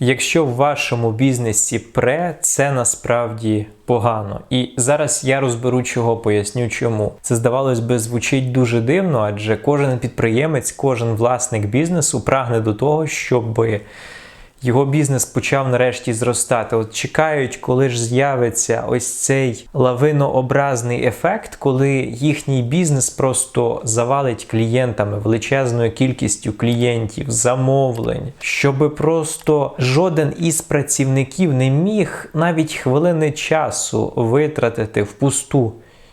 Якщо в вашому бізнесі пре, це насправді погано. І зараз я розберу чого, поясню чому. Це здавалось би звучить дуже дивно, адже кожен підприємець, кожен власник бізнесу прагне до того, щоб його бізнес почав нарешті зростати. От чекають, коли ж з'явиться ось цей лавинообразний ефект, коли їхній бізнес просто завалить клієнтами, величезною кількістю клієнтів, замовлень, щоб просто жоден із працівників не міг навіть хвилини часу витратити впусту.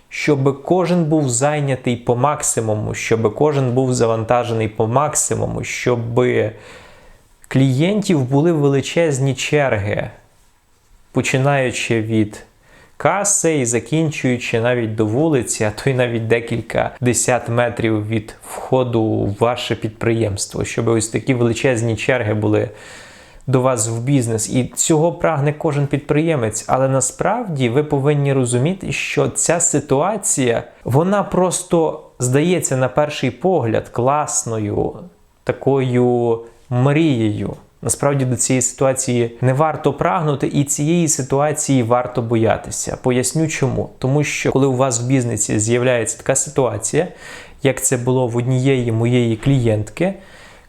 Щоб кожен був зайнятий по максимуму, щоб кожен був завантажений по максимуму, щоби клієнтів були величезні черги, починаючи від каси і закінчуючи навіть до вулиці, а то й навіть декілька десят метрів від входу в ваше підприємство, щоб ось такі величезні черги були. До вас в бізнес, і цього прагне кожен підприємець. Але насправді ви повинні розуміти, що ця ситуація вона просто здається на перший погляд класною, такою мрією. Насправді до цієї ситуації не варто прагнути, і цієї ситуації варто боятися. Поясню чому. Тому що коли у вас в бізнесі з'являється така ситуація, як це було в однієї моєї клієнтки,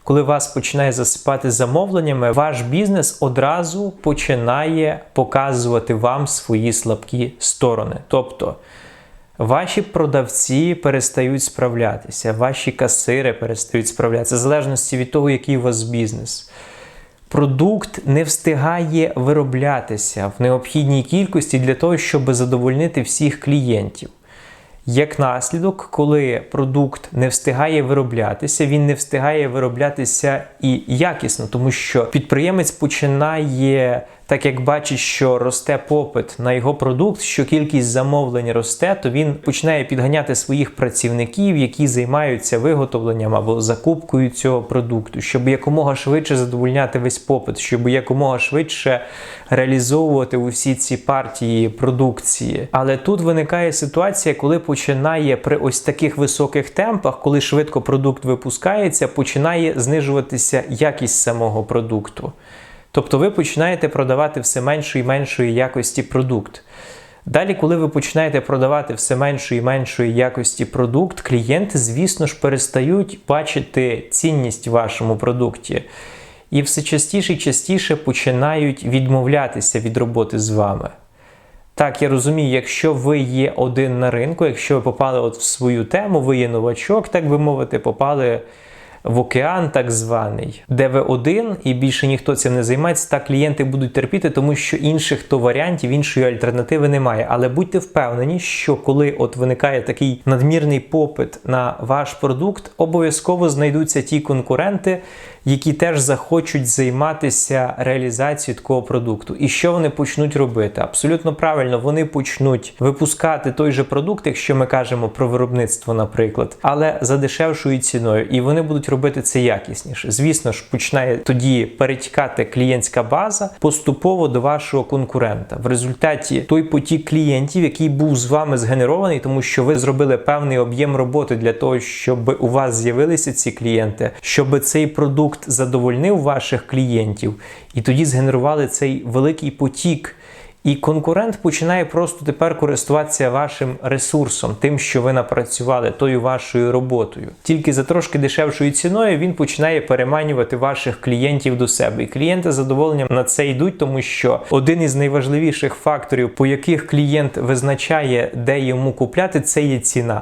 коли вас починає засипати замовленнями, ваш бізнес одразу починає показувати вам свої слабкі сторони. Тобто Ваші продавці перестають справлятися, ваші касири перестають справлятися, в залежності від того, який у вас бізнес. Продукт не встигає вироблятися в необхідній кількості для того, щоб задовольнити всіх клієнтів. Як наслідок, коли продукт не встигає вироблятися, він не встигає вироблятися і якісно, тому що підприємець починає, так як бачить, що росте попит на його продукт, що кількість замовлень росте, то він починає підганяти своїх працівників, які займаються виготовленням або закупкою цього продукту, щоб якомога швидше задовольняти весь попит, щоб якомога швидше реалізовувати усі ці партії продукції. Але тут виникає ситуація, коли починає при ось таких високих темпах, коли швидко продукт випускається, починає знижуватися якість самого продукту. Тобто ви починаєте продавати все меншої і меншої якості продукт. Далі, коли ви починаєте продавати все меншої і меншої якості продукт, клієнти, звісно ж, перестають бачити цінність в вашому продукті. І все частіше і частіше починають відмовлятися від роботи з вами. Так, я розумію, якщо ви є один на ринку, якщо ви попали от в свою тему, ви є новачок, так би мовити, попали в океан, так званий, де ви один і більше ніхто цим не займається, так клієнти будуть терпіти, тому що інших то варіантів, іншої альтернативи немає. Але будьте впевнені, що коли от виникає такий надмірний попит на ваш продукт, обов'язково знайдуться ті конкуренти, які теж захочуть займатися реалізацією такого продукту. І що вони почнуть робити? Абсолютно правильно, вони почнуть випускати той же продукт, якщо ми кажемо про виробництво, наприклад, але за дешевшою ціною, і вони будуть робити це якісніше. Звісно ж, починає тоді перетікати клієнтська база поступово до вашого конкурента. В результаті той потік клієнтів, який був з вами згенерований, тому що ви зробили певний об'єм роботи для того, щоб у вас з'явилися ці клієнти, щоб цей продукт задовольнив ваших клієнтів, і тоді згенерували цей великий потік. І конкурент починає просто тепер користуватися вашим ресурсом, тим, що ви напрацювали, тою вашою роботою. Тільки за трошки дешевшою ціною він починає переманювати ваших клієнтів до себе. І клієнти з задоволенням на це йдуть, тому що один із найважливіших факторів, по яких клієнт визначає, де йому купляти, це є ціна.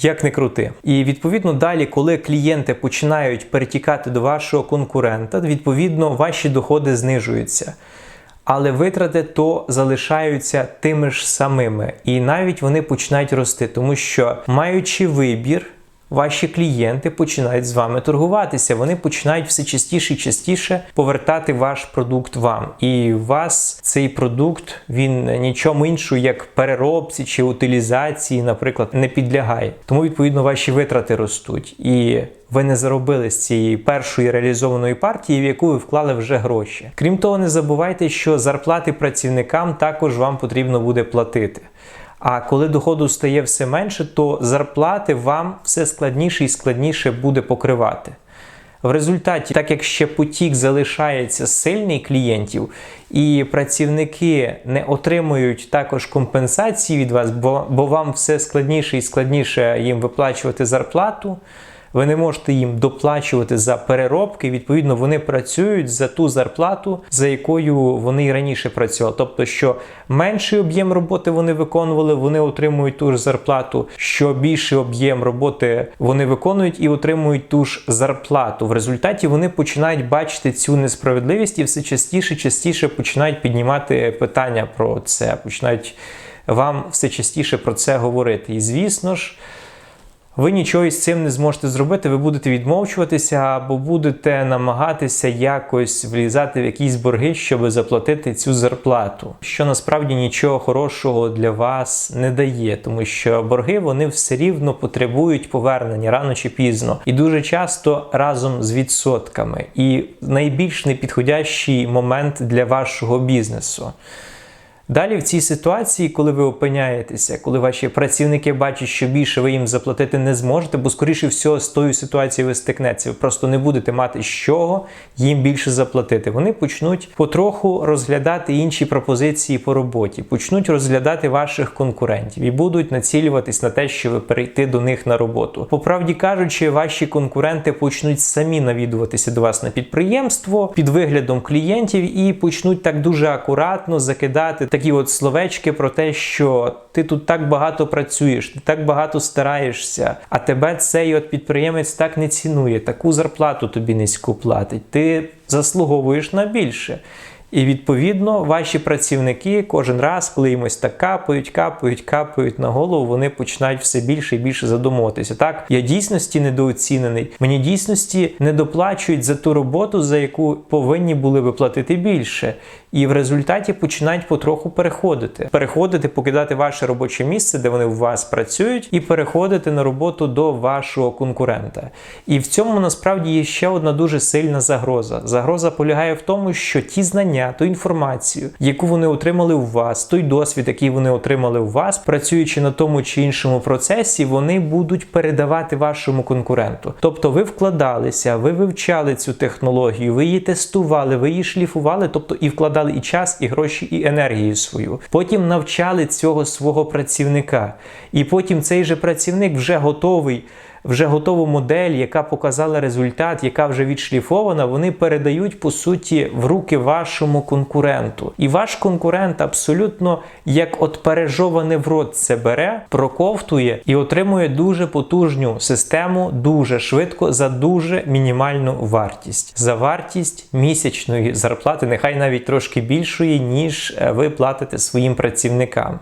Як не крути. І відповідно далі, коли клієнти починають перетікати до вашого конкурента, відповідно ваші доходи знижуються. Але витрати то залишаються тими ж самими, і навіть вони починають рости, тому що маючи вибір, ваші клієнти починають з вами торгуватися. Вони починають все частіше і частіше повертати ваш продукт вам. І вас цей продукт він нічому іншому, як переробці чи утилізації, наприклад, не підлягає. Тому відповідно ваші витрати ростуть і. Ви не заробили з цієї першої реалізованої партії, в яку ви вклали вже гроші. Крім того, не забувайте, що зарплати працівникам також вам потрібно буде платити. А коли доходу стає все менше, то зарплати вам все складніше і складніше буде покривати. В результаті, так як ще потік залишається сильний клієнтів, і працівники не отримують також компенсації від вас, бо, бо вам все складніше і складніше їм виплачувати зарплату. Ви не можете їм доплачувати за переробки. Відповідно, вони працюють за ту зарплату, за якою вони і раніше працювали. Тобто, що менший об'єм роботи вони виконували, вони отримують ту ж зарплату. Що більший об'єм роботи вони виконують і отримують ту ж зарплату. В результаті вони починають бачити цю несправедливість і все частіше, частіше починають піднімати питання про це, починають вам все частіше про це говорити. І звісно ж. Ви нічого із цим не зможете зробити, ви будете відмовчуватися або будете намагатися якось влізати в якісь борги, щоб заплатити цю зарплату, що насправді нічого хорошого для вас не дає, тому що борги вони все рівно потребують повернення рано чи пізно, і дуже часто разом з відсотками. І найбільш непідходящий момент для вашого бізнесу. Далі в цій ситуації, коли ви опиняєтеся, коли ваші працівники бачать, що більше ви їм заплатити не зможете, бо, скоріше всього, з тою ситуацією ви стикнеться. Ви просто не будете мати з чого їм більше заплатити. Вони почнуть потроху розглядати інші пропозиції по роботі, почнуть розглядати ваших конкурентів і будуть націлюватись на те, що ви перейти до них на роботу. По правді кажучи, ваші конкуренти почнуть самі навідуватися до вас на підприємство під виглядом клієнтів і почнуть так дуже акуратно закидати такі от словечки про те, що ти тут так багато працюєш, ти так багато стараєшся, а тебе цей от підприємець так не цінує, таку зарплату тобі низьку платить. Ти заслуговуєш на більше. І відповідно ваші працівники кожен раз, коли їм ось так капають, капають, капають на голову, вони починають все більше і більше задумуватися. Так, я дійсності недооцінений, мені дійсності не доплачують за ту роботу, за яку повинні були би платити більше. І в результаті починають потроху переходити, переходити, покидати ваше робоче місце, де вони у вас працюють, і переходити на роботу до вашого конкурента. І в цьому насправді є ще одна дуже сильна загроза. Загроза полягає в тому, що ті знання, ту інформацію, яку вони отримали у вас, той досвід, який вони отримали у вас, працюючи на тому чи іншому процесі, вони будуть передавати вашому конкуренту. Тобто, ви вкладалися, ви вивчали цю технологію, ви її тестували, ви її шліфували, тобто і вкладали і час, і гроші, і енергію свою. Потім навчали цього свого працівника. І потім цей же працівник вже готовий вже готову модель, яка показала результат, яка вже відшліфована, вони передають по суті в руки вашому конкуренту. І ваш конкурент абсолютно як от пережоване в рот це бере, проковтує і отримує дуже потужну систему дуже швидко за дуже мінімальну вартість. За вартість місячної зарплати, нехай навіть трошки більшої, ніж е, ви платите своїм працівникам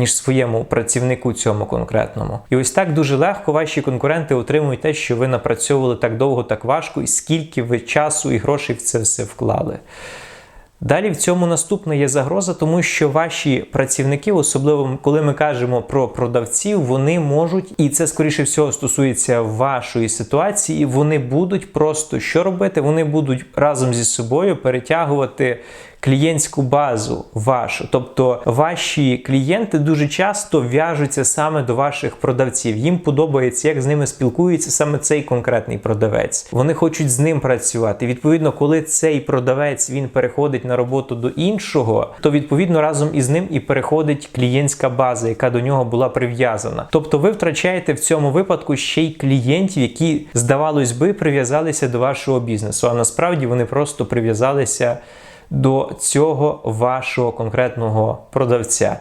ніж своєму працівнику цьому конкретному. І ось так дуже легко ваші конкуренти отримують те, що ви напрацьовували так довго, так важко, і скільки ви часу і грошей в це все вклали. Далі в цьому наступна є загроза, тому що ваші працівники, особливо коли ми кажемо про продавців, вони можуть, і це скоріше всього стосується вашої ситуації, вони будуть просто що робити? Вони будуть разом зі собою перетягувати клієнтську базу вашу. Тобто ваші клієнти дуже часто в'яжуться саме до ваших продавців. Їм подобається, як з ними спілкується саме цей конкретний продавець. Вони хочуть з ним працювати. Відповідно, коли цей продавець він переходить на роботу до іншого, то відповідно разом із ним і переходить клієнтська база, яка до нього була прив'язана. Тобто, ви втрачаєте в цьому випадку ще й клієнтів, які здавалось би прив'язалися до вашого бізнесу. А насправді вони просто прив'язалися до цього вашого конкретного продавця.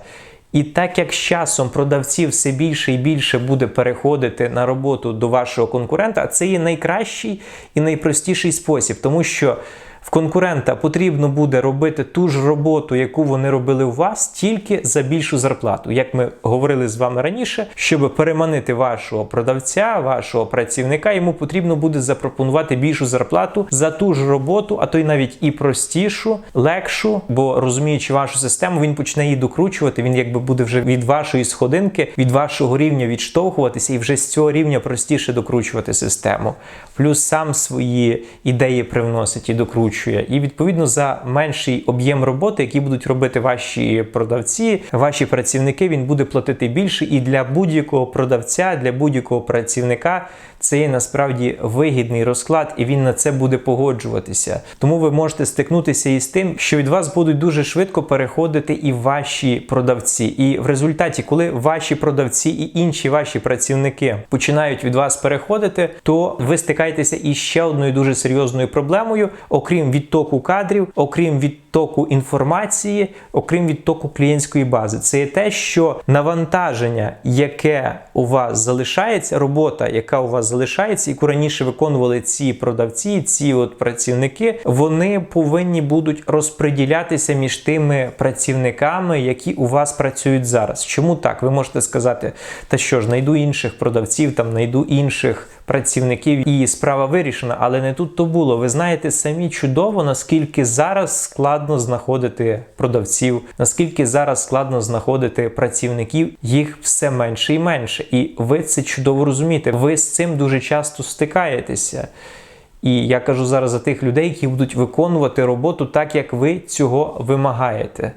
І так як з часом продавців все більше і більше буде переходити на роботу до вашого конкурента, це є найкращий і найпростіший спосіб, тому що в конкурента потрібно буде робити ту ж роботу, яку вони робили у вас, тільки за більшу зарплату. Як ми говорили з вами раніше, щоб переманити вашого продавця, вашого працівника, йому потрібно буде запропонувати більшу зарплату за ту ж роботу, а то й навіть і простішу, легшу, бо розуміючи вашу систему, він почне її докручувати. Він якби буде вже від вашої сходинки, від вашого рівня відштовхуватися і вже з цього рівня простіше докручувати систему. Плюс сам свої ідеї привносить і докручує накручує, і відповідно за менший об'єм роботи, який будуть робити ваші продавці, ваші працівники, він буде платити більше. І для будь-якого продавця, для будь-якого працівника це є насправді вигідний розклад, і він на це буде погоджуватися. Тому ви можете стикнутися із тим, що від вас будуть дуже швидко переходити і ваші продавці. І в результаті, коли ваші продавці і інші ваші працівники починають від вас переходити, то ви стикаєтеся із ще одною дуже серйозною проблемою, окрім відтоку кадрів, окрім відтоку інформації, окрім відтоку клієнтської бази. Це є те, що навантаження, яке у вас залишається, робота, яка у вас залишається, яку раніше виконували ці продавці, ці от працівники, вони повинні будуть розподілятися між тими працівниками, які у вас працюють зараз. Чому так? Ви можете сказати, та що ж, знайду інших продавців, там знайду інших працівників, і справа вирішена, але не тут то було. Ви знаєте самі чудово, наскільки зараз складно знаходити продавців, наскільки зараз складно знаходити працівників, їх все менше і менше. І ви це чудово розумієте. Ви з цим дуже часто стикаєтеся. І я кажу зараз за тих людей, які будуть виконувати роботу так, як ви цього вимагаєте.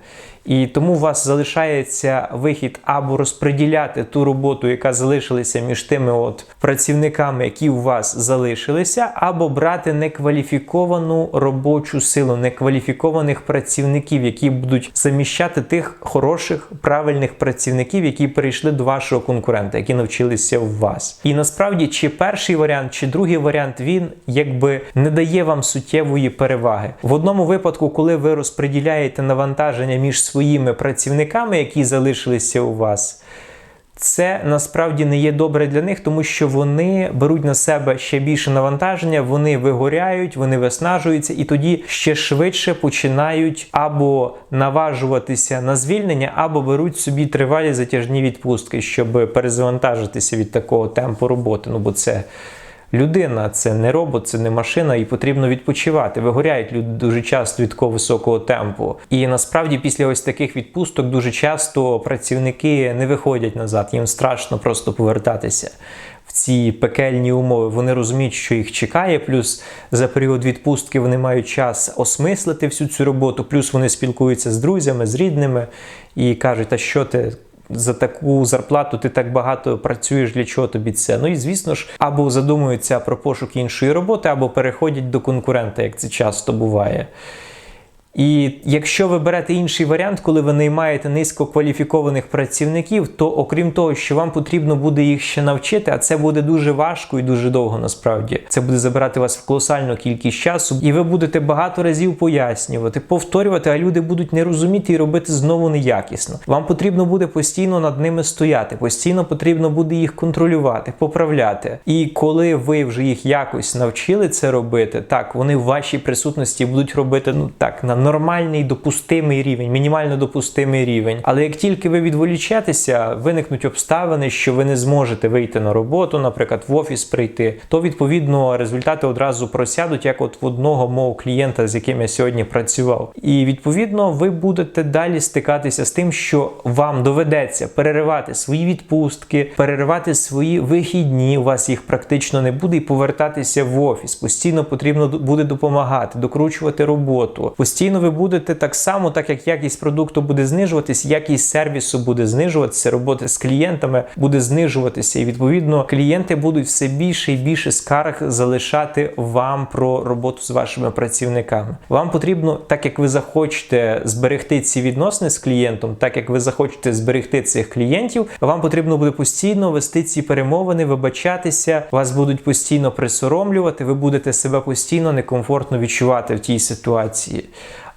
І тому у вас залишається вихід або розподіляти ту роботу, яка залишилася між тими от працівниками, які у вас залишилися, або брати некваліфіковану робочу силу, некваліфікованих працівників, які будуть заміщати тих хороших, правильних працівників, які перейшли до вашого конкурента, які навчилися у вас. І насправді, чи перший варіант, чи другий варіант, він якби не дає вам суттєвої переваги. В одному випадку, коли ви розподіляєте навантаження між своїми працівниками, які залишилися у вас, це насправді не є добре для них, тому що вони беруть на себе ще більше навантаження, вони вигоряють, вони виснажуються, і тоді ще швидше починають або наважуватися на звільнення, або беруть собі тривалі затяжні відпустки, щоб перезавантажитися від такого темпу роботи. Ну бо це. Людина це не робот, це не машина, і потрібно відпочивати. Вигоряють люди дуже часто від такого високого темпу. І насправді після ось таких відпусток дуже часто працівники не виходять назад, їм страшно просто повертатися. В ці пекельні умови вони розуміють, що їх чекає. Плюс за період відпустки вони мають час осмислити всю цю роботу. Плюс вони спілкуються з друзями, з рідними і кажуть, а що ти за таку зарплату ти так багато працюєш, для чого тобі це? Ну і звісно ж, або задумуються про пошук іншої роботи, або переходять до конкурента, як це часто буває. І якщо ви берете інший варіант, коли ви наймаєте низькокваліфікованих працівників, то окрім того, що вам потрібно буде їх ще навчити, а це буде дуже важко і дуже довго насправді. Це буде забирати вас в колосальну кількість часу, і ви будете багато разів пояснювати, повторювати, а люди будуть не розуміти і робити знову неякісно. Вам потрібно буде постійно над ними стояти, постійно потрібно буде їх контролювати, поправляти. І коли ви вже їх якось навчили це робити, так вони в вашій присутності будуть робити ну так на нормальний допустимий рівень, мінімально допустимий рівень. Але як тільки ви відволічетеся, виникнуть обставини, що ви не зможете вийти на роботу, наприклад, в офіс прийти, то відповідно результати одразу просядуть, як от в одного мого клієнта, з яким я сьогодні працював. І відповідно ви будете далі стикатися з тим, що вам доведеться переривати свої відпустки, переривати свої вихідні. У вас їх практично не буде, і повертатися в офіс. Постійно потрібно буде допомагати, докручувати роботу. Постійно ви будете так само, так як якість продукту буде знижуватись, якість сервісу буде знижуватися, роботи з клієнтами буде знижуватися. І відповідно клієнти будуть все більше і більше скарг залишати вам про роботу з вашими працівниками. Вам потрібно, так як ви захочете зберегти ці відносини з клієнтом, так як ви захочете зберегти цих клієнтів, вам потрібно буде постійно вести ці перемовини, вибачатися, вас будуть постійно присоромлювати, ви будете себе постійно некомфортно відчувати в тій ситуації.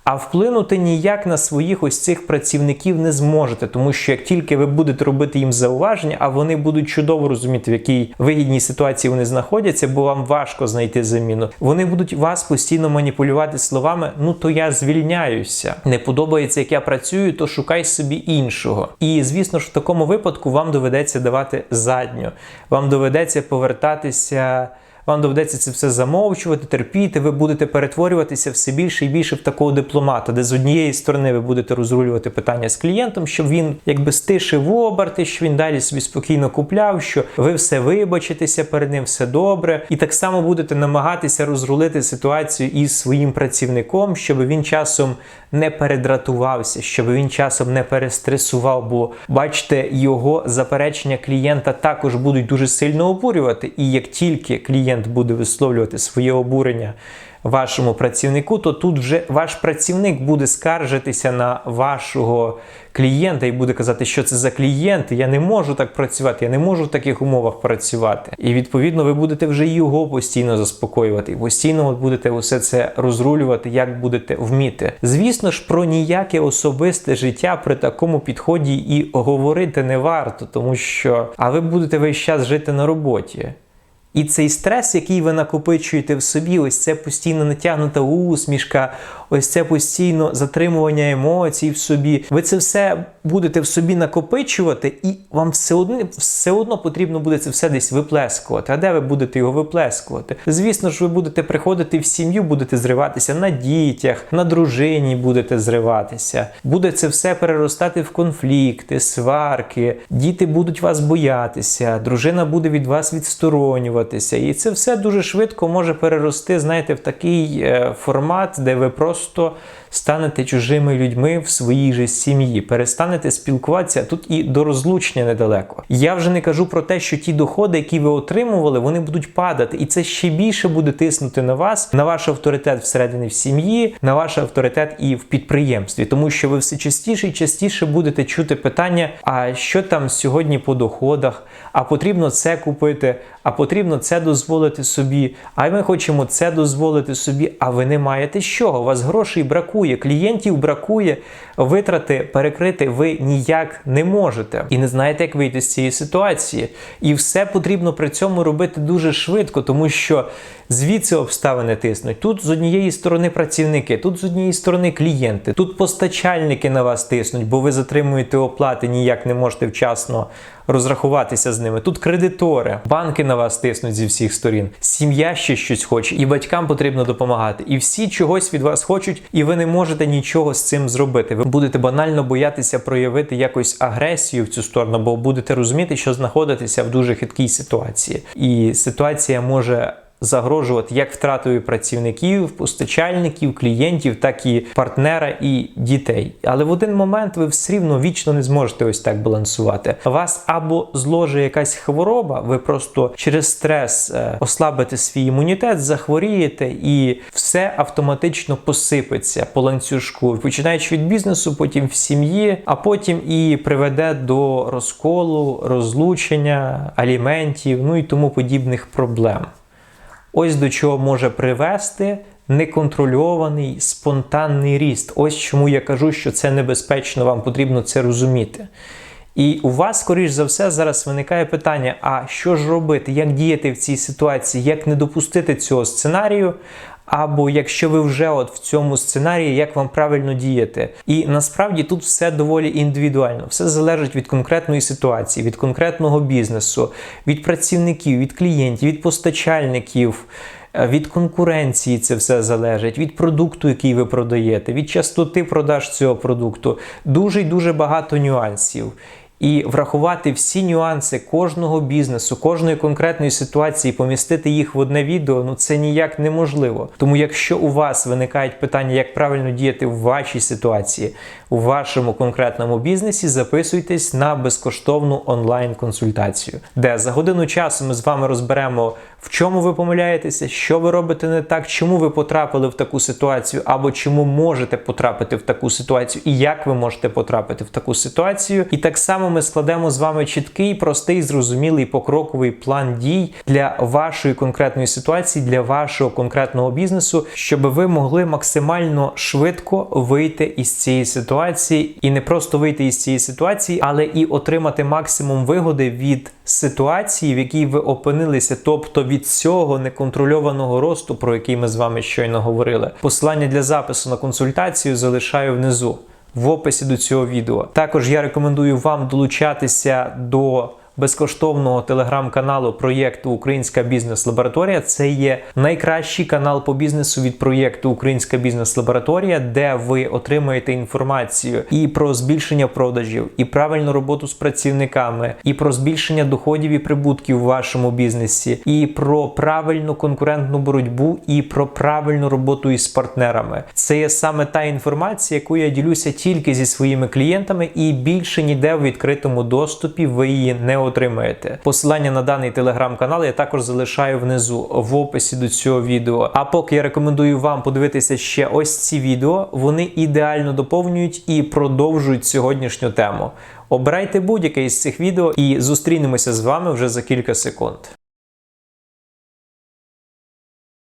А вплинути ніяк на своїх ось цих працівників не зможете, тому що як тільки ви будете робити їм зауваження, а вони будуть чудово розуміти, в якій вигідній ситуації вони знаходяться, бо вам важко знайти заміну. Вони будуть вас постійно маніпулювати словами: ну то я звільняюся. Не подобається, як я працюю, то шукай собі іншого. І звісно ж, в такому випадку вам доведеться давати задню, вам доведеться повертатися вам доведеться це все замовчувати, терпіти. Ви будете перетворюватися все більше і більше в такого дипломата, де з однієї сторони ви будете розрулювати питання з клієнтом, щоб він якби стишив оберти, що він далі собі спокійно купляв, що ви все вибачитеся перед ним, все добре, і так само будете намагатися розрулити ситуацію із своїм працівником, щоб він часом не передратувався, щоб він часом не перестресував. Бо бачите, його заперечення клієнта також будуть дуже сильно обурювати. І як тільки клієнт буде висловлювати своє обурення вашому працівнику, то тут вже ваш працівник буде скаржитися на вашого клієнта і буде казати, що це за клієнт, я не можу так працювати, я не можу в таких умовах працювати. І відповідно ви будете вже його постійно заспокоювати, і постійно будете усе це розрулювати, як будете вміти. Звісно ж, про ніяке особисте життя при такому підході і говорити не варто, тому що а ви будете весь час жити на роботі. І цей стрес, який ви накопичуєте в собі, ось це постійно натягнута усмішка, ось це постійно затримування емоцій в собі. Ви це все будете в собі накопичувати, і вам все одно все одно потрібно буде це все десь виплескувати. А де ви будете його виплескувати? Звісно ж, ви будете приходити в сім'ю, будете зриватися на дітях, на дружині будете зриватися. Буде це все переростати в конфлікти, сварки. Діти будуть вас боятися, дружина буде від вас відсторонюватися. І це все дуже швидко може перерости, знаєте, в такий е, формат, де ви просто просто станете чужими людьми в своїй же сім'ї, перестанете спілкуватися тут і до розлучення недалеко. Я вже не кажу про те, що ті доходи, які ви отримували, вони будуть падати, і це ще більше буде тиснути на вас, на ваш авторитет всередині в сім'ї, на ваш авторитет і в підприємстві, тому що ви все частіше і частіше будете чути питання: а що там сьогодні по доходах? А потрібно це купити, а потрібно це дозволити собі. А ми хочемо це дозволити собі. А ви не маєте з чого? У вас грошей бракує, клієнтів бракує, витрати перекрити ви ніяк не можете. І не знаєте, як вийти з цієї ситуації. І все потрібно при цьому робити дуже швидко, тому що звідси обставини тиснуть. Тут з однієї сторони працівники, тут з однієї сторони клієнти, тут постачальники на вас тиснуть, бо ви затримуєте оплати, ніяк не можете вчасно розрахуватися з ними. Тут кредитори, банки на вас тиснуть зі всіх сторін, сім'я ще щось хоче, і батькам потрібно допомагати. І всі чогось від вас хочуть, і ви не можете нічого з цим зробити. Ви будете банально боятися проявити якось агресію в цю сторону, бо будете розуміти, що знаходитеся в дуже хиткій ситуації, і ситуація може загрожувати як втратою працівників, постачальників, клієнтів, так і партнера і дітей. Але в один момент ви все рівно вічно не зможете ось так балансувати. Вас або зложить якась хвороба, ви просто через стрес е, ослабите свій імунітет, захворієте, і все автоматично посипеться по ланцюжку, починаючи від бізнесу, потім в сім'ї, а потім і приведе до розколу, розлучення, аліментів, ну і тому подібних проблем. Ось до чого може привести неконтрольований спонтанний ріст. Ось чому я кажу, що це небезпечно, вам потрібно це розуміти. І у вас, скоріш за все, зараз виникає питання: а що ж робити, як діяти в цій ситуації, як не допустити цього сценарію? Або якщо ви вже от в цьому сценарії, як вам правильно діяти. І насправді тут все доволі індивідуально, все залежить від конкретної ситуації, від конкретного бізнесу, від працівників, від клієнтів, від постачальників. Е, від конкуренції це все залежить, від продукту, який ви продаєте, від частоти продаж цього продукту. Дуже й дуже багато нюансів і врахувати всі нюанси кожного бізнесу, кожної конкретної ситуації, помістити їх в одне відео, ну це ніяк неможливо. Тому, якщо у вас виникають питання, як правильно діяти в вашій ситуації, у вашому конкретному бізнесі, записуйтесь на безкоштовну онлайн-консультацію, де за годину часу ми з вами розберемо, в чому ви помиляєтеся, що ви робите не так, чому ви потрапили в таку ситуацію, або чому можете потрапити в таку ситуацію, і як ви можете потрапити в таку ситуацію. І так само ми складемо з вами чіткий, простий, зрозумілий покроковий план дій для вашої конкретної ситуації, для вашого конкретного бізнесу, щоб ви могли максимально швидко вийти із цієї ситуації, і не просто вийти із цієї ситуації, але і отримати максимум вигоди від ситуації, в якій ви опинилися, тобто від цього неконтрольованого росту, про який ми з вами щойно говорили. Посилання для запису на консультацію залишаю внизу в описі до цього відео. Також я рекомендую вам долучатися до безкоштовного телеграм-каналу проєкту Українська бізнес-лабораторія. Це є найкращий канал по бізнесу від проєкту Українська бізнес-лабораторія, де ви отримаєте інформацію і про збільшення продажів, і правильну роботу з працівниками, і про збільшення доходів і прибутків у вашому бізнесі, і про правильну конкурентну боротьбу, і про правильну роботу із партнерами. Це є саме та інформація, яку я ділюся тільки зі своїми клієнтами, і більше ніде в відкритому доступі ви її не отримаєте. Посилання на даний телеграм-канал я також залишаю внизу в описі до цього відео. А поки я рекомендую вам подивитися ще ось ці відео, вони ідеально доповнюють і продовжують сьогоднішню тему. Обирайте будь-яке із цих відео і зустрінемося з вами вже за кілька секунд.